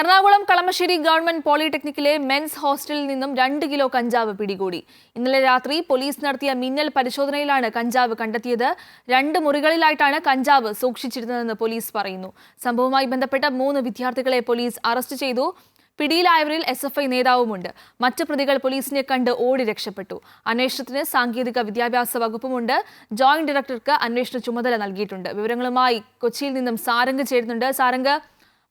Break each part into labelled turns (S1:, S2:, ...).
S1: Ernakulam Kalamassery government പോളിടെക്നിക്കിലെ men's ഹോസ്റ്റലിൽ നിന്നും രണ്ട് കിലോ കഞ്ചാവ് പിടികൂടി. ഇന്നലെ രാത്രി പോലീസ് നടത്തിയ മിന്നൽ പരിശോധനയിലാണ് കഞ്ചാവ് കണ്ടെത്തിയത്. രണ്ട് മുറികളിലായിട്ടാണ് കഞ്ചാവ് സൂക്ഷിച്ചിരുന്നതെന്ന് പോലീസ് പറയുന്നു. സംഭവവുമായി ബന്ധപ്പെട്ട മൂന്ന് വിദ്യാർത്ഥികളെ പോലീസ് അറസ്റ്റ് ചെയ്തു. പിടിയിലായവരിൽ എസ് എഫ് ഐ നേതാവുമുണ്ട്. മറ്റ് പ്രതികൾ പോലീസിനെ കണ്ട് ഓടി രക്ഷപ്പെട്ടു. അന്വേഷണത്തിന് സാങ്കേതിക വിദ്യാഭ്യാസ വകുപ്പുമുണ്ട്. ജോയിന്റ് ഡയറക്ടർക്ക് അന്വേഷണ ചുമതല നൽകിയിട്ടുണ്ട്. വിവരങ്ങളുമായി കൊച്ചിയിൽ നിന്നും സാരംഗ് ചേരുന്നുണ്ട്. സാരംഗ്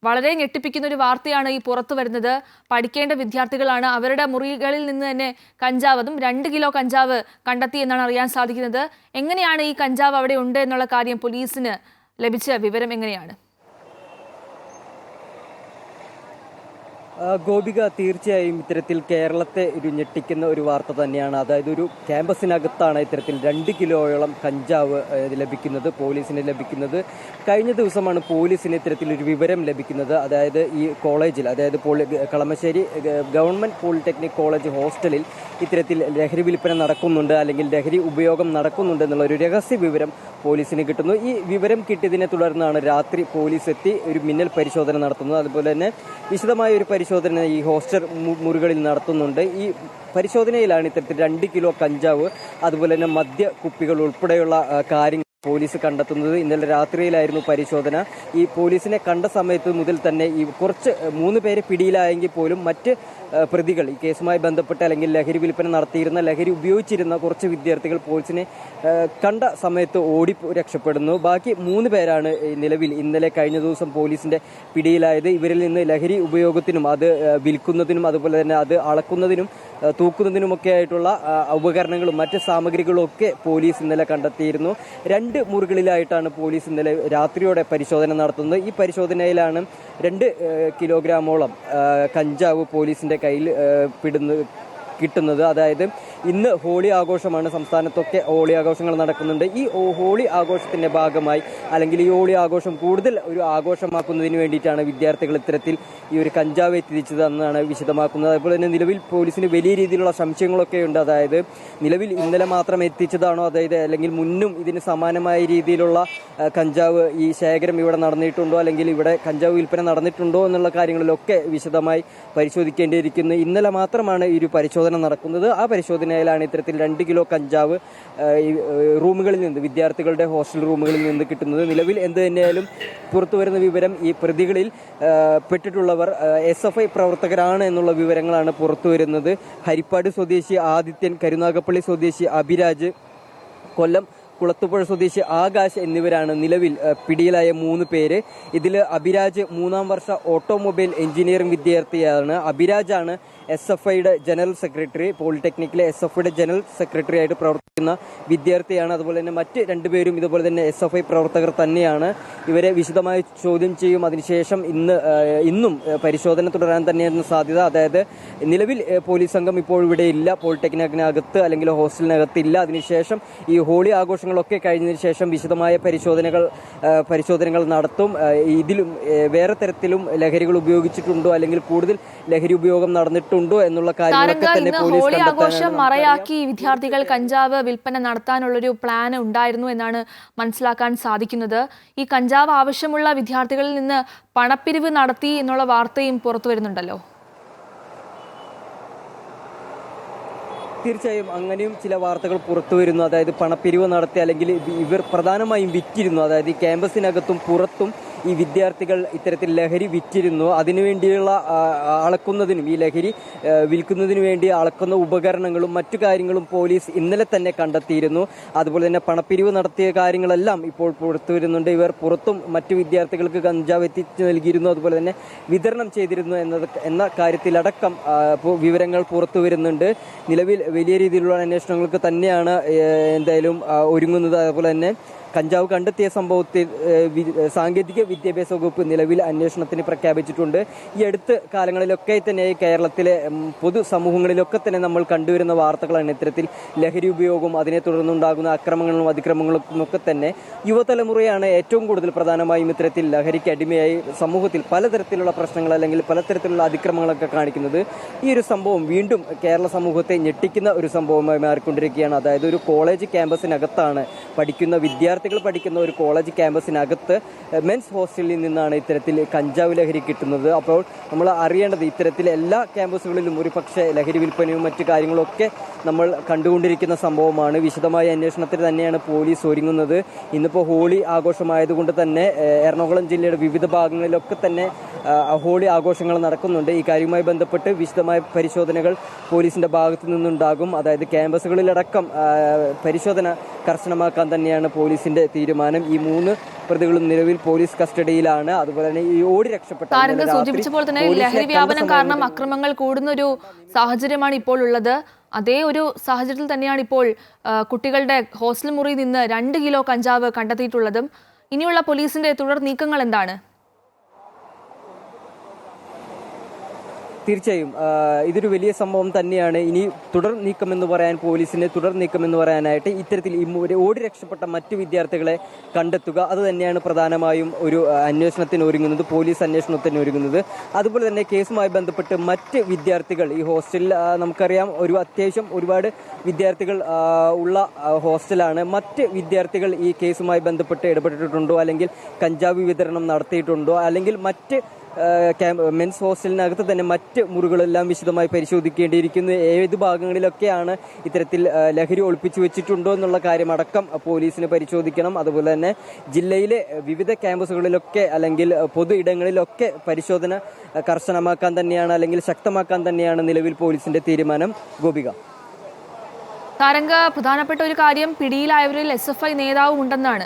S1: വളരെ ഞെട്ടിപ്പിക്കുന്ന ഒരു വാർത്തയാണ് ഈ പുറത്തു വരുന്നത്. പഠിക്കേണ്ട വിദ്യാർത്ഥികളാണ് അവരുടെ മുറികളിൽ നിന്ന് തന്നെ കഞ്ചാവ് അതും രണ്ട് കിലോ കഞ്ചാവ് കണ്ടെത്തി എന്നാണ് അറിയാൻ സാധിക്കുന്നത്. എങ്ങനെയാണ് ഈ കഞ്ചാവ് അവിടെ ഉണ്ട് എന്നുള്ള കാര്യം പോലീസിന് ലഭിച്ച വിവരം എങ്ങനെയാണ്?
S2: ഗോപിക തീർച്ചയായും ഇത്തരത്തിൽ കേരളത്തെ ഒരു ഞെട്ടിക്കുന്ന ഒരു വാർത്ത തന്നെയാണ്. അതായത് ഒരു ക്യാമ്പസിനകത്താണ് ഇത്തരത്തിൽ രണ്ട് കിലോയോളം കഞ്ചാവ് ലഭിക്കുന്നത് പോലീസിന് ലഭിക്കുന്നത്. കഴിഞ്ഞ ദിവസമാണ് പോലീസിന് ഇത്തരത്തിൽ ഒരു വിവരം ലഭിക്കുന്നത്. അതായത് ഈ കോളേജിൽ അതായത് കളമശ്ശേരി ഗവൺമെന്റ് പോളിടെക്നിക് കോളേജ് ഹോസ്റ്റലിൽ ഇത്തരത്തിൽ ലഹരി വിൽപ്പന നടക്കുന്നുണ്ട് അല്ലെങ്കിൽ ലഹരി ഉപയോഗം നടക്കുന്നുണ്ട് എന്നുള്ള ഒരു രഹസ്യ വിവരം പോലീസിന് കിട്ടുന്നു. ഈ വിവരം കിട്ടിയതിനെ തുടർന്നാണ് രാത്രി പോലീസ് എത്തി ഒരു മിന്നൽ പരിശോധന നടത്തുന്നത്. അതുപോലെ തന്നെ വിശദമായ ഒരു പരിശോധന ഈ ഹോസ്റ്റൽ മുറികളിൽ നടത്തുന്നുണ്ട്. ഈ പരിശോധനയിലാണ് ഇത്തരത്തിൽ രണ്ട് കിലോ കഞ്ചാവ് അതുപോലെ തന്നെ മദ്യ കുപ്പികൾ ഉൾപ്പെടെയുള്ള കാര്യങ്ങൾ പോലീസ് കണ്ടെത്തുന്നത്. ഇന്നലെ രാത്രിയിലായിരുന്നു പരിശോധന. ഈ പോലീസിനെ കണ്ട സമയത്ത് മുതൽ തന്നെ ഈ കുറച്ച് മൂന്ന് പേര് പിടിയിലായെങ്കിൽ പോലും മറ്റ് പ്രതികൾ ഈ കേസുമായി ബന്ധപ്പെട്ട് അല്ലെങ്കിൽ ലഹരി വിൽപ്പന നടത്തിയിരുന്ന ലഹരി ഉപയോഗിച്ചിരുന്ന കുറച്ച് വിദ്യാർത്ഥികൾ പോലീസിനെ കണ്ട സമയത്ത് ഓടി രക്ഷപ്പെടുന്നു. ബാക്കി മൂന്ന് പേരാണ് നിലവിൽ ഇന്നലെ കഴിഞ്ഞ ദിവസം പോലീസിന്റെ പിടിയിലായത്. ഇവരിൽ നിന്ന് ലഹരി ഉപയോഗത്തിനും അത് വിൽക്കുന്നതിനും അതുപോലെ തന്നെ അത് അളക്കുന്നതിനും തൂക്കുന്നതിനുമൊക്കെ ആയിട്ടുള്ള ഉപകരണങ്ങളും മറ്റ് സാമഗ്രികളും ഒക്കെ പോലീസ് ഇന്നലെ കണ്ടെത്തിയിരുന്നു. രണ്ട് മുറികളിലായിട്ടാണ് പോലീസ് ഇന്നലെ രാത്രിയോടെ പരിശോധന നടത്തുന്നത്. ഈ പരിശോധനയിലാണ് രണ്ട് കിലോഗ്രാമോളം കഞ്ചാവ് പോലീസിന്റെ കയ്യിൽ പിടുന്ന കിട്ടുന്നത്. അതായത് ഇന്ന് ഹോളി ആഘോഷമാണ്. സംസ്ഥാനത്തൊക്കെ ഹോളി ആഘോഷങ്ങൾ നടക്കുന്നുണ്ട്. ഈ ഹോളി ആഘോഷത്തിന്റെ ഭാഗമായി അല്ലെങ്കിൽ ഈ ഹോളി ആഘോഷം കൂടുതൽ ഒരു ആഘോഷമാക്കുന്നതിന് വേണ്ടിയിട്ടാണ് വിദ്യാർത്ഥികൾ ഇത്തരത്തിൽ ഈ ഒരു കഞ്ചാവ് എത്തിച്ചത് എന്നാണ് വിശദമാക്കുന്നത്. അതുപോലെ തന്നെ നിലവിൽ പോലീസിന് വലിയ രീതിയിലുള്ള സംശയങ്ങളൊക്കെ ഉണ്ട്. അതായത് നിലവിൽ ഇന്നലെ മാത്രം എത്തിച്ചതാണോ? അതായത് അല്ലെങ്കിൽ മുന്നും ഇതിന് സമാനമായ രീതിയിലുള്ള കഞ്ചാവ് ഈ ശേഖരം ഇവിടെ നടന്നിട്ടുണ്ടോ? അല്ലെങ്കിൽ ഇവിടെ കഞ്ചാവ് വിൽപ്പന നടന്നിട്ടുണ്ടോ? എന്നുള്ള കാര്യങ്ങളിലൊക്കെ വിശദമായി പരിശോധിക്കേണ്ടിയിരിക്കുന്നു. ഇന്നലെ മാത്രമാണ് ഈ ഒരു പരിശോധന നടക്കുന്നത്. ആ പരിശോധനയിലാണ് ഇത്തരത്തിൽ രണ്ട് കിലോ കഞ്ചാവ് റൂമുകളിൽ നിന്ന് വിദ്യാർത്ഥികളുടെ ഹോസ്റ്റൽ റൂമുകളിൽ നിന്ന് കിട്ടുന്നത്. നിലവിൽ എന്ത് തന്നെയായാലും പുറത്തു വരുന്ന വിവരം ഈ പ്രതികളിൽ പെട്ടിട്ടുള്ളവർ എസ് എഫ് ഐ പ്രവർത്തകരാണ് എന്നുള്ള വിവരങ്ങളാണ് പുറത്തു വരുന്നത്. ഹരിപ്പാട് സ്വദേശി ആദിത്യൻ കരുനാഗപ്പള്ളി സ്വദേശി അഭിരാജ് കൊല്ലം കുളത്തുപുഴ സ്വദേശി ആകാശ് എന്നിവരാണ് നിലവിൽ പിടിയിലായ മൂന്ന് പേര്. ഇതിൽ അഭിരാജ് മൂന്നാം വർഷ ഓട്ടോമൊബൈൽ എഞ്ചിനീയറിംഗ് വിദ്യാർത്ഥിയാണ്. അഭിരാജാണ് എസ് എഫ് ഐയുടെ ജനറൽ സെക്രട്ടറി പോളിടെക്നിക്കിലെ എസ് എഫ് ഐയുടെ ജനറൽ സെക്രട്ടറി ആയിട്ട് പ്രവർത്തിക്കുന്ന വിദ്യാർത്ഥിയാണ്. അതുപോലെ തന്നെ മറ്റ് രണ്ടുപേരും ഇതുപോലെ തന്നെ എസ് എഫ് ഐ പ്രവർത്തകർ തന്നെയാണ്. ഇവരെ വിശദമായി ചോദ്യം ചെയ്യും. അതിനുശേഷം ഇന്ന് ഇന്നും പരിശോധന തുടരാൻ തന്നെയായിരുന്നു സാധ്യത. അതായത് നിലവിൽ പോലീസ് സംഘം ഇപ്പോൾ ഇവിടെ ഇല്ല. പോളിടെക്നിക്കിനകത്ത് അല്ലെങ്കിൽ ഹോസ്റ്റലിനകത്ത് ഇല്ല അതിനുശേഷം ഈ ഹോളി ആഘോഷങ്ങളൊക്കെ കഴിഞ്ഞതിന് ശേഷം വിശദമായ പരിശോധനകൾ പരിശോധനകൾ നടത്തും. ഇതിലും വേറെ തരത്തിലും ലഹരികൾ ഉപയോഗിച്ചിട്ടുണ്ടോ? അല്ലെങ്കിൽ കൂടുതൽ ലഹരി ഉപയോഗം നടന്നിട്ടുണ്ടോ എന്നുള്ള കാര്യങ്ങളൊക്കെ തന്നെ പോലീസ്
S1: ആഘോഷം മറയാക്കി വിദ്യാർത്ഥികൾ കഞ്ചാവ് വിൽപ്പന നടത്താനുള്ളൊരു പ്ലാൻ ഉണ്ടായിരുന്നു എന്നാണ് മനസ്സിലാക്കാൻ സാധിക്കുന്നത്. ഈ കഞ്ചാവ് ആവശ്യമുള്ള വിദ്യാർത്ഥികളിൽ നിന്ന് പണപ്പിരിവ് നടത്തി എന്നുള്ള വാർത്തയും പുറത്തു വരുന്നുണ്ടല്ലോ.
S2: തീർച്ചയായും അങ്ങനെയും ചില വാർത്തകൾ പുറത്തു വരുന്നു. അതായത് പണപ്പിരിവ് നടത്തി അല്ലെങ്കിൽ ഇവർ പ്രധാനമായും വിറ്റിരുന്നു. അതായത് ഈ ക്യാമ്പസിനകത്തും പുറത്തും ഈ വിദ്യാർത്ഥികൾ ഇത്തരത്തിൽ ലഹരി വിറ്റിരുന്നു. അതിനുവേണ്ടിയുള്ള വേണ്ടിയുള്ള അളക്കുന്നതിനും ഈ ലഹരി വിൽക്കുന്നതിനു വേണ്ടി അളക്കുന്ന ഉപകരണങ്ങളും മറ്റു കാര്യങ്ങളും പോലീസ് ഇന്നലെ തന്നെ കണ്ടെത്തിയിരുന്നു. അതുപോലെ തന്നെ പണപ്പിരിവ് നടത്തിയ കാര്യങ്ങളെല്ലാം ഇപ്പോൾ പുറത്തു വരുന്നുണ്ട്. ഇവർ പുറത്തും മറ്റു വിദ്യാർത്ഥികൾക്ക് കഞ്ചാവ് എത്തിച്ചു നൽകിയിരുന്നു. അതുപോലെ തന്നെ വിതരണം ചെയ്തിരുന്നു എന്നത് എന്ന കാര്യത്തിലടക്കം വിവരങ്ങൾ പുറത്തു വരുന്നുണ്ട്. നിലവിൽ വലിയ രീതിയിലുള്ള അന്വേഷണങ്ങൾക്ക് തന്നെയാണ് എന്തായാലും ഒരുങ്ങുന്നത്. അതുപോലെ തന്നെ കഞ്ചാവ് കണ്ടെത്തിയ സംഭവത്തിൽ സാങ്കേതിക വിദ്യാഭ്യാസ വകുപ്പ് നിലവിൽ അന്വേഷണത്തിന് പ്രഖ്യാപിച്ചിട്ടുണ്ട്. ഈ അടുത്ത കാലങ്ങളിലൊക്കെ തന്നെ കേരളത്തിലെ പൊതുസമൂഹങ്ങളിലൊക്കെ തന്നെ നമ്മൾ കണ്ടുവരുന്ന വാർത്തകളാണ് ഇത്തരത്തിൽ ലഹരി ഉപയോഗവും അതിനെ തുടർന്നുണ്ടാകുന്ന അക്രമങ്ങളും അതിക്രമങ്ങളും ഒക്കെ തന്നെ. യുവതലമുറയാണ് ഏറ്റവും കൂടുതൽ പ്രധാനമായും ഇത്തരത്തിൽ ലഹരിക്ക് അടിമയായി സമൂഹത്തിൽ പലതരത്തിലുള്ള പ്രശ്നങ്ങൾ അല്ലെങ്കിൽ പലതരത്തിലുള്ള അതിക്രമങ്ങളൊക്കെ കാണിക്കുന്നത്. ഈ ഒരു സംഭവം വീണ്ടും കേരള സമൂഹത്തെ ഞെട്ടിക്കുന്ന ഒരു സംഭവമായി മാറിക്കൊണ്ടിരിക്കുകയാണ്. അതായത് ഒരു കോളേജ് ക്യാമ്പസിനകത്താണ് പഠിക്കുന്ന വിദ്യാർത്ഥി വിദ്യാർത്ഥികൾ പഠിക്കുന്ന ഒരു കോളേജ് ക്യാമ്പസിനകത്ത് മെൻസ് ഹോസ്റ്റലിൽ നിന്നാണ് ഇത്തരത്തിൽ കഞ്ചാവ് ലഹരി കിട്ടുന്നത്. അപ്പോൾ നമ്മൾ അറിയേണ്ടത് ഇത്തരത്തിൽ എല്ലാ ക്യാമ്പസുകളിലും ഒരു പക്ഷേ ലഹരി വിൽപ്പനയും മറ്റു കാര്യങ്ങളൊക്കെ നമ്മൾ കണ്ടുകൊണ്ടിരിക്കുന്ന സംഭവമാണ്. വിശദമായ അന്വേഷണത്തിൽ തന്നെയാണ് പോലീസ് ഒരുങ്ങുന്നത്. ഇന്നിപ്പോൾ ഹോളി ആഘോഷമായതുകൊണ്ട് തന്നെ എറണാകുളം ജില്ലയുടെ വിവിധ ഭാഗങ്ങളിലൊക്കെ തന്നെ ഹോളി ആഘോഷങ്ങൾ നടക്കുന്നുണ്ട്. ഈ കാര്യവുമായി ബന്ധപ്പെട്ട് വിശദമായ പരിശോധനകൾ പോലീസിന്റെ ഭാഗത്തു നിന്നുണ്ടാകും. അതായത് ക്യാമ്പസുകളിലടക്കം പരിശോധന കർശനമാക്കാൻ തന്നെയാണ് പോലീസിന്റെ തീരുമാനം ഈ മൂന്ന് പ്രതികളും നിലവിൽ പോലീസ് കസ്റ്റഡിയിലാണ്. അതുപോലെ തന്നെ ഈ ഓടി രക്ഷപ്പെട്ട
S1: സൂചിപ്പിച്ച പോലെ തന്നെ ലഹരി വ്യാപനം കാരണം അക്രമങ്ങൾ കൂടുന്ന ഒരു സാഹചര്യമാണ് ഇപ്പോൾ ഉള്ളത്. അതേ ഒരു സാഹചര്യത്തിൽ തന്നെയാണ് ഇപ്പോൾ കുട്ടികളുടെ ഹോസ്റ്റൽ മുറിയിൽ നിന്ന് രണ്ട് കിലോ കഞ്ചാവ് കണ്ടെത്തിയിട്ടുള്ളതും. ഇനിയുള്ള പോലീസിന്റെ തുടർ നീക്കങ്ങൾ എന്താണ്?
S2: തീർച്ചയായും ഇതൊരു വലിയ സംഭവം തന്നെയാണ്. ഇനി തുടർ നീക്കം എന്ന് പറയാൻ പോലീസിന് തുടർ നീക്കം എന്ന് പറയാനായിട്ട് ഇത്തരത്തിൽ ഓടി രക്ഷപ്പെട്ട മറ്റു വിദ്യാർത്ഥികളെ കണ്ടെത്തുക അത് തന്നെയാണ് പ്രധാനമായും ഒരു അന്വേഷണത്തിന് ഒരുങ്ങുന്നത് പോലീസ് അന്വേഷണത്തിന് ഒരുങ്ങുന്നത്. അതുപോലെ തന്നെ കേസുമായി ബന്ധപ്പെട്ട് മറ്റ് വിദ്യാർത്ഥികൾ ഈ ഹോസ്റ്റലിൽ നമുക്കറിയാം ഒരു അത്യാവശ്യം ഒരുപാട് വിദ്യാർത്ഥികൾ ഉള്ള ഹോസ്റ്റലാണ്. മറ്റ് വിദ്യാർത്ഥികൾ ഈ കേസുമായി ബന്ധപ്പെട്ട് ഇടപെട്ടിട്ടുണ്ടോ? അല്ലെങ്കിൽ കഞ്ചാവ് വിതരണം നടത്തിയിട്ടുണ്ടോ? അല്ലെങ്കിൽ മറ്റ് മെൻസ് ഹോസ്റ്റലിനകത്ത് തന്നെ മറ്റ് മുറികളെല്ലാം വിശദമായി പരിശോധിക്കേണ്ടിയിരിക്കുന്നു. ഏത് ഭാഗങ്ങളിലൊക്കെയാണ് ഇത്തരത്തിൽ ലഹരി ഒളിപ്പിച്ചു വെച്ചിട്ടുണ്ടോ എന്നുള്ള കാര്യമടക്കം പോലീസിന് പരിശോധിക്കണം. അതുപോലെ തന്നെ ജില്ലയിലെ വിവിധ ക്യാമ്പസുകളിലൊക്കെ അല്ലെങ്കിൽ പൊതു ഇടങ്ങളിലൊക്കെ പരിശോധന കർശനമാക്കാൻ തന്നെയാണ് അല്ലെങ്കിൽ ശക്തമാക്കാൻ തന്നെയാണ് നിലവിൽ പോലീസിന്റെ തീരുമാനം. ഗോപിക.
S1: താരങ്ക പ്രധാനപ്പെട്ട ഒരു കാര്യം പിടിയിലായവരിൽ എസ് എഫ് ഐ നേതാവും ഉണ്ടെന്നാണ്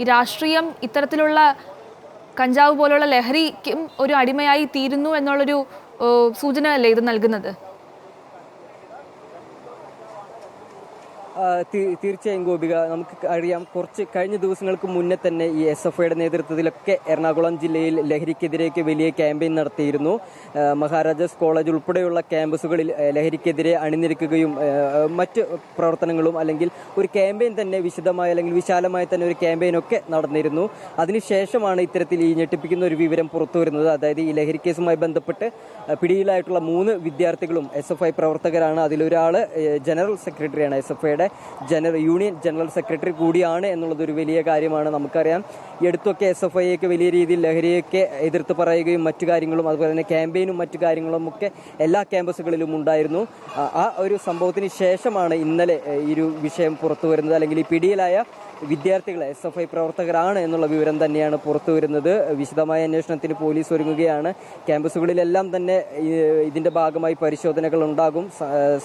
S1: ഈ രാഷ്ട്രീയം ഇത്തരത്തിലുള്ള കഞ്ചാവ് പോലുള്ള ലഹരിക്കും ഒരു അടിമയായി തീരുന്നു എന്നുള്ളൊരു സൂചനയല്ലേ ഇത് നൽകുന്നത്
S2: ആ, തീ- തീർച്ചയായും ഗോപിക നമുക്ക് അറിയാം കുറച്ച് കഴിഞ്ഞ ദിവസങ്ങൾക്ക് മുന്നേ തന്നെ ഈ എസ് എഫ് ഐയുടെ നേതൃത്വത്തിലൊക്കെ എറണാകുളം ജില്ലയിൽ ലഹരിക്കെതിരെയൊക്കെ വലിയ ക്യാമ്പയിൻ നടത്തിയിരുന്നു. മഹാരാജാസ് കോളേജ് ഉൾപ്പെടെയുള്ള ക്യാമ്പസുകളിൽ ലഹരിക്കെതിരെ അണിനിരക്കുകയും മറ്റ് പ്രവർത്തനങ്ങളും അല്ലെങ്കിൽ ഒരു ക്യാമ്പയിൻ തന്നെ വിശദമായ അല്ലെങ്കിൽ വിശാലമായി തന്നെ ഒരു ക്യാമ്പയിൻ ഒക്കെ നടന്നിരുന്നു അതിനുശേഷമാണ് ഇത്തരത്തിൽ ഈ ഞെട്ടിപ്പിക്കുന്ന ഒരു വിവരം പുറത്തു വരുന്നത്. അതായത് ഈ ലഹരി കേസുമായി ബന്ധപ്പെട്ട് പിടിയിലായിട്ടുള്ള മൂന്ന് വിദ്യാർത്ഥികളും എസ് എഫ് ഐ പ്രവർത്തകരാണ്. അതിലൊരാൾ ഏഹ്, ജനറൽ സെക്രട്ടറിയാണ് എസ് എഫ് ഐയുടെ ജനറൽ യൂണിയൻ ജനറൽ സെക്രട്ടറി കൂടിയാണ് എന്നുള്ളത് ഒരു വലിയ കാര്യമാണ് നമുക്കറിയാം. എടുത്തൊക്കെ എസ് എഫ് ഐയൊക്കെ വലിയ രീതിയിൽ ലഹരിയൊക്കെ എതിർത്ത് പറയുകയും മറ്റു കാര്യങ്ങളും അതുപോലെ തന്നെ ക്യാമ്പയിനും മറ്റു കാര്യങ്ങളും ഒക്കെ എല്ലാ ക്യാമ്പസുകളിലും ഉണ്ടായിരുന്നു. ആ ഒരു സംഭവത്തിന് ശേഷമാണ് ഇന്നലെ ഈ ഒരു വിഷയം പുറത്തു വരുന്നത്. അല്ലെങ്കിൽ ഈ പിടിയിലായ വിദ്യാർത്ഥികൾ എസ് എഫ് ഐ പ്രവർത്തകരാണ് എന്നുള്ള വിവരം തന്നെയാണ് പുറത്തു വരുന്നത്. വിശദമായ അന്വേഷണത്തിന് പോലീസ് ഒരുങ്ങുകയാണ്. ക്യാമ്പസുകളിലെല്ലാം തന്നെ ഇതിന്റെ ഭാഗമായി പരിശോധനകൾ ഉണ്ടാകും.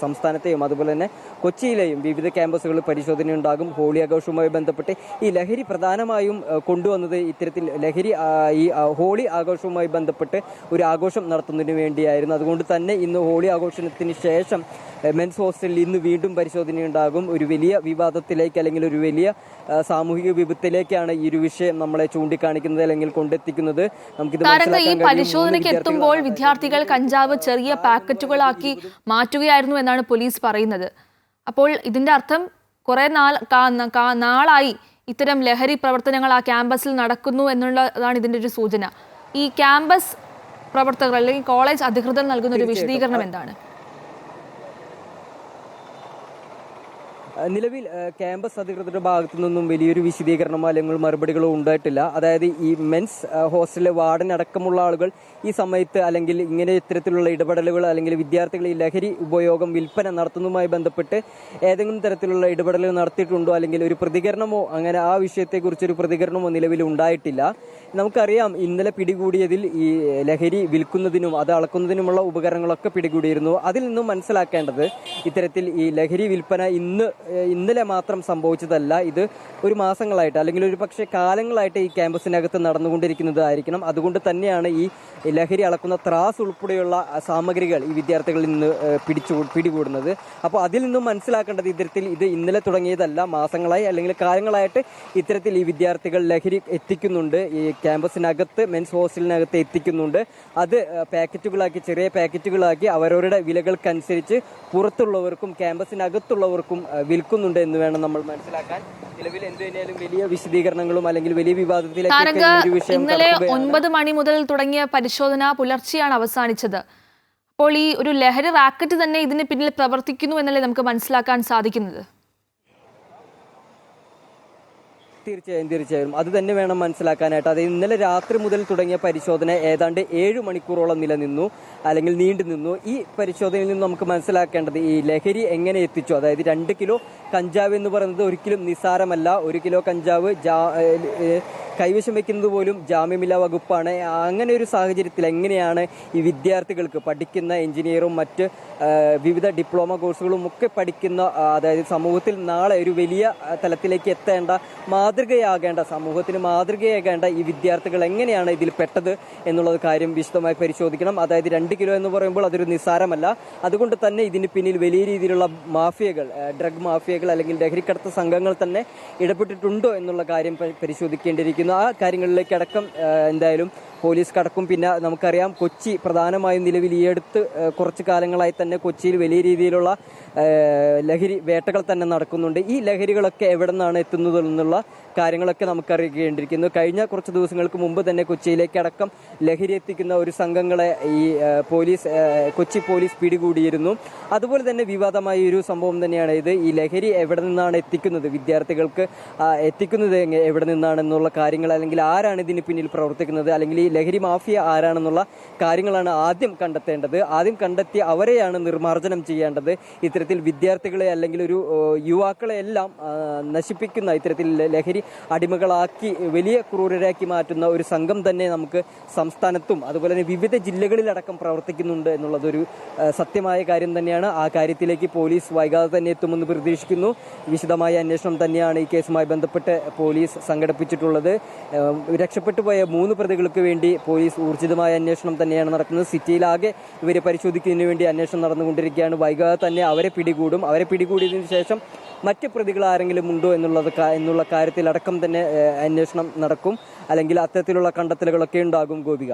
S2: സംസ്ഥാനത്തെയും അതുപോലെ തന്നെ കൊച്ചിയിലെയും വിവിധ ക്യാമ്പസുകളിൽ പരിശോധന ഉണ്ടാകും. ഹോളി ആഘോഷവുമായി ബന്ധപ്പെട്ട് ഈ ലഹരി പ്രധാനമായും കൊണ്ടുവന്നത് ഇത്തരത്തിൽ ലഹരി ഈ ഹോളി ആഘോഷവുമായി ബന്ധപ്പെട്ട് ഒരു ആഘോഷം നടത്തുന്നതിന് വേണ്ടിയായിരുന്നു. അതുകൊണ്ട് തന്നെ ഇന്ന് ഹോളി ആഘോഷത്തിന് ശേഷം മെൻസ് ഹോസ്റ്റലിൽ ഇന്ന് വീണ്ടും പരിശോധനയുണ്ടാകും. ഒരു വലിയ വിവാദത്തിലേക്ക് അല്ലെങ്കിൽ ഒരു വലിയ സാമൂഹിക വിപത്തിലേക്കാണ് ഈ ഒരു വിഷയം നമ്മളെ ചൂണ്ടിക്കാണിക്കുന്നത് അല്ലെങ്കിൽ കൊണ്ടെത്തിക്കുന്നത്. നമുക്ക്
S1: കാരണം ഈ. പരിശോധനയ്ക്ക് എത്തുമ്പോൾ വിദ്യാർത്ഥികൾ കഞ്ചാവ് ചെറിയ പാക്കറ്റുകളാക്കി മാറ്റുകയായിരുന്നു എന്നാണ് പോലീസ് പറയുന്നത്. അപ്പോൾ ഇതിന്റെ അർത്ഥം കുറെ നാൾ നാളായി ഇത്തരം ലഹരി പ്രവർത്തനങ്ങൾ ആ ക്യാമ്പസിൽ നടക്കുന്നു എന്നുള്ളതാണ് ഇതിന്റെ ഒരു സൂചന. ഈ ക്യാമ്പസ് പ്രവർത്തകർ അല്ലെങ്കിൽ കോളേജ് അധികൃതർ നൽകുന്ന ഒരു വിശദീകരണം എന്താണ്?
S2: നിലവിൽ ക്യാമ്പസ് അധികൃതരുടെ ഭാഗത്തു നിന്നും വലിയൊരു വിശദീകരണമോ അല്ലെങ്കിൽ മറുപടികളോ ഉണ്ടായിട്ടില്ല. അതായത് ഈ മെൻസ് ഹോസ്റ്റലിലെ വാർഡൻ അടക്കമുള്ള ആളുകൾ ഈ സമയത്ത് അല്ലെങ്കിൽ ഇങ്ങനെ ഇത്തരത്തിലുള്ള ഇടപെടലുകൾ അല്ലെങ്കിൽ വിദ്യാർത്ഥികൾ ഈ ലഹരി ഉപയോഗം വിൽപ്പന നടത്തുന്നതുമായി ബന്ധപ്പെട്ട് ഏതെങ്കിലും തരത്തിലുള്ള ഇടപെടലുകൾ നടത്തിയിട്ടുണ്ടോ അല്ലെങ്കിൽ ഒരു പ്രതികരണമോ അങ്ങനെ ആ വിഷയത്തെക്കുറിച്ച് ഒരു പ്രതികരണമോ നിലവിൽ ഉണ്ടായിട്ടില്ല. നമുക്കറിയാം ഇന്നലെ പിടികൂടിയതിൽ ഈ ലഹരി വിൽക്കുന്നതിനും അത് അളക്കുന്നതിനുമുള്ള ഉപകരണങ്ങളൊക്കെ പിടികൂടിയിരുന്നു. അതിൽ നിന്നും മനസ്സിലാക്കേണ്ടത് ഇത്തരത്തിൽ ഈ ലഹരി വിൽപ്പന ഇന്ന് ഇന്നലെ മാത്രം സംഭവിച്ചതല്ല. ഇത് ഒരു മാസങ്ങളായിട്ട് അല്ലെങ്കിൽ ഒരു പക്ഷേ കാലങ്ങളായിട്ട് ഈ ക്യാമ്പസിനകത്ത് നടന്നുകൊണ്ടിരിക്കുന്നതായിരിക്കണം. അതുകൊണ്ട് തന്നെയാണ് ഈ ലഹരി അളക്കുന്ന ത്രാസ് ഉൾപ്പെടെയുള്ള സാമഗ്രികൾ ഈ വിദ്യാർത്ഥികളിൽ നിന്ന് പിടിച്ചു പിടികൂടുന്നത്. അപ്പോൾ അതിൽ നിന്നും മനസ്സിലാക്കേണ്ടത് ഇത്തരത്തിൽ ഇത് ഇന്നലെ തുടങ്ങിയതല്ല. മാസങ്ങളായി അല്ലെങ്കിൽ കാലങ്ങളായിട്ട് ഇത്തരത്തിൽ ഈ വിദ്യാർത്ഥികൾ ലഹരി എത്തിക്കുന്നുണ്ട്. ഈ ക്യാമ്പസിനകത്ത് മെൻസ് ഹോസ്റ്റലിനകത്ത് എത്തിക്കുന്നുണ്ട്. അത് പാക്കറ്റുകളാക്കി ചെറിയ പാക്കറ്റുകളാക്കി അവരവരുടെ വിലകൾക്കനുസരിച്ച് പുറത്തുള്ളവർക്കും ക്യാമ്പസിനകത്തുള്ളവർക്കും വിൽക്കുന്നുണ്ട് എന്ന് വേണം നമ്മൾ മനസ്സിലാക്കാൻ. നിലവിൽ എന്തുതന്നെയാലും വലിയ വിശദീകരണങ്ങളും അല്ലെങ്കിൽ വലിയ വിവാദത്തിലേക്ക്
S1: ഇന്നലെ. ഒൻപത് മണി മുതൽ തുടങ്ങിയ പരിശോധന പുലർച്ചെയാണ് അവസാനിച്ചത്. അപ്പോൾ ഈ ഒരു ലഹരി റാക്കറ്റ് തന്നെ ഇതിന് പിന്നിൽ പ്രവർത്തിക്കുന്നു എന്നല്ലേ നമുക്ക് മനസ്സിലാക്കാൻ സാധിക്കുന്നത്?
S2: തീർച്ചയായും തീർച്ചയായും. അത് തന്നെ വേണം മനസ്സിലാക്കാനായിട്ട്. അത് ഇന്നലെ രാത്രി മുതൽ തുടങ്ങിയ പരിശോധന ഏതാണ്ട് ഏഴ് മണിക്കൂറോളം നിലനിന്നു അല്ലെങ്കിൽ നീണ്ടു നിന്നു. ഈ പരിശോധനയിൽ നിന്ന് നമുക്ക് മനസ്സിലാക്കേണ്ടത് ഈ ലഹരി എങ്ങനെ എത്തിച്ചു? അതായത് രണ്ട് കിലോ കഞ്ചാവ് എന്ന് പറയുന്നത് ഒരിക്കലും നിസ്സാരമല്ല ഒരു കിലോ കഞ്ചാവ് കൈവശം വെക്കുന്നത് പോലും ജാമ്യമില്ലാ വകുപ്പാണ്. അങ്ങനെ ഒരു സാഹചര്യത്തിൽ എങ്ങനെയാണ് ഈ വിദ്യാർത്ഥികൾക്ക് പഠിക്കുന്ന എഞ്ചിനീയറും മറ്റ് വിവിധ ഡിപ്ലോമ കോഴ്സുകളും ഒക്കെ പഠിക്കുന്ന അതായത് സമൂഹത്തിൽ നാളെ ഒരു വലിയ തലത്തിലേക്ക് എത്തേണ്ട മാതൃകയാകേണ്ട സമൂഹത്തിന് മാതൃകയാകേണ്ട ഈ വിദ്യാർത്ഥികൾ എങ്ങനെയാണ് ഇതിൽ പെട്ടത് എന്നുള്ളത് കാര്യം വിശദമായി പരിശോധിക്കണം. അതായത് രണ്ട് കിലോ എന്ന് പറയുമ്പോൾ അതൊരു നിസ്സാരമല്ല അതുകൊണ്ട് തന്നെ ഇതിന് പിന്നിൽ വലിയ രീതിയിലുള്ള മാഫിയകൾ ഡ്രഗ് മാഫിയകൾ അല്ലെങ്കിൽ ലഹരിക്കടത്ത് സംഘങ്ങൾ തന്നെ ഇടപെട്ടിട്ടുണ്ടോ എന്നുള്ള കാര്യം പരി- പരിശോധിക്കേണ്ടിയിരിക്കുന്നു ആ കാര്യങ്ങളിലേക്ക് അടക്കം എന്തായാലും പോലീസ് കടക്കും. പിന്നെ നമുക്കറിയാം കൊച്ചി പ്രധാനമായും നിലവിൽ ഈ അടുത്ത് കുറച്ച് കാലങ്ങളായി തന്നെ കൊച്ചിയിൽ വലിയ രീതിയിലുള്ള ലഹരി വേട്ടകൾ തന്നെ നടക്കുന്നുണ്ട്. ഈ ലഹരികളൊക്കെ എവിടെ നിന്നാണ് എത്തുന്നത് എന്നുള്ള കാര്യങ്ങളൊക്കെ നമുക്കറിയേണ്ടിയിരിക്കുന്നു കഴിഞ്ഞ കുറച്ച് ദിവസങ്ങൾക്ക് മുമ്പ് തന്നെ കൊച്ചിയിലേക്ക് അടക്കം ലഹരി എത്തിക്കുന്ന ഒരു സംഘങ്ങളെ ഈ പോലീസ് കൊച്ചി പോലീസ് പിടികൂടിയിരുന്നു. അതുപോലെ തന്നെ വിവാദമായ ഒരു സംഭവം തന്നെയാണ് ഇത്. ഈ ലഹരി എവിടെ നിന്നാണ് എത്തിക്കുന്നത്? വിദ്യാർത്ഥികൾക്ക് എത്തിക്കുന്നത് എവിടെ നിന്നാണെന്നുള്ള കാര്യങ്ങൾ അല്ലെങ്കിൽ ആരാണ് ഇതിന് പിന്നിൽ പ്രവർത്തിക്കുന്നത്? അല്ലെങ്കിൽ ഈ ലഹരി മാഫിയ ആരാണെന്നുള്ള കാര്യങ്ങളാണ് ആദ്യം കണ്ടെത്തേണ്ടത്. ആദ്യം കണ്ടെത്തി അവരെയാണ് നിർമ്മാർജനം ചെയ്യേണ്ടത്. ഇത്തരത്തിൽ വിദ്യാർത്ഥികളെ അല്ലെങ്കിൽ ഒരു യുവാക്കളെ എല്ലാം നശിപ്പിക്കുന്ന ഇത്തരത്തിൽ ലഹരി അടിമകളാക്കി വലിയ ക്രൂരരാക്കി മാറ്റുന്ന ഒരു സംഘം തന്നെ നമുക്ക് സംസ്ഥാനത്തും അതുപോലെ തന്നെ വിവിധ ജില്ലകളിലടക്കം പ്രവർത്തിക്കുന്നുണ്ട് എന്നുള്ളതൊരു സത്യമായ കാര്യം തന്നെയാണ്. ആ കാര്യത്തിലേക്ക് പോലീസ് വൈകാതെ തന്നെ എത്തുമെന്ന് പ്രതീക്ഷിക്കുന്നു. വിശദമായ അന്വേഷണം തന്നെയാണ് ഈ കേസുമായി ബന്ധപ്പെട്ട് പോലീസ് സംഘടിപ്പിച്ചിട്ടുള്ളത്. രക്ഷപ്പെട്ടു പോയ മൂന്ന് പ്രതികൾക്ക് വേണ്ടി പോലീസ് ഊർജിതമായ അന്വേഷണം തന്നെയാണ് നടക്കുന്നത്. സിറ്റിയിലാകെ ഇവരെ പരിശോധിക്കുന്നതിന് വേണ്ടി അന്വേഷണം നടന്നുകൊണ്ടിരിക്കുകയാണ്. വൈകാതെ തന്നെ അവരെ പിടികൂടും. അവരെ പിടികൂടിയതിന് ശേഷം മറ്റ് പ്രതികൾ ആരെങ്കിലും ഉണ്ടോ എന്നുള്ളത് എന്നുള്ള എന്നുള്ള കാര്യത്തിലടക്കം തന്നെ അന്വേഷണം നടക്കും. അല്ലെങ്കിൽ അത്തരത്തിലുള്ള കണ്ടെത്തലുകളൊക്കെ ഉണ്ടാകും ഗോപിക.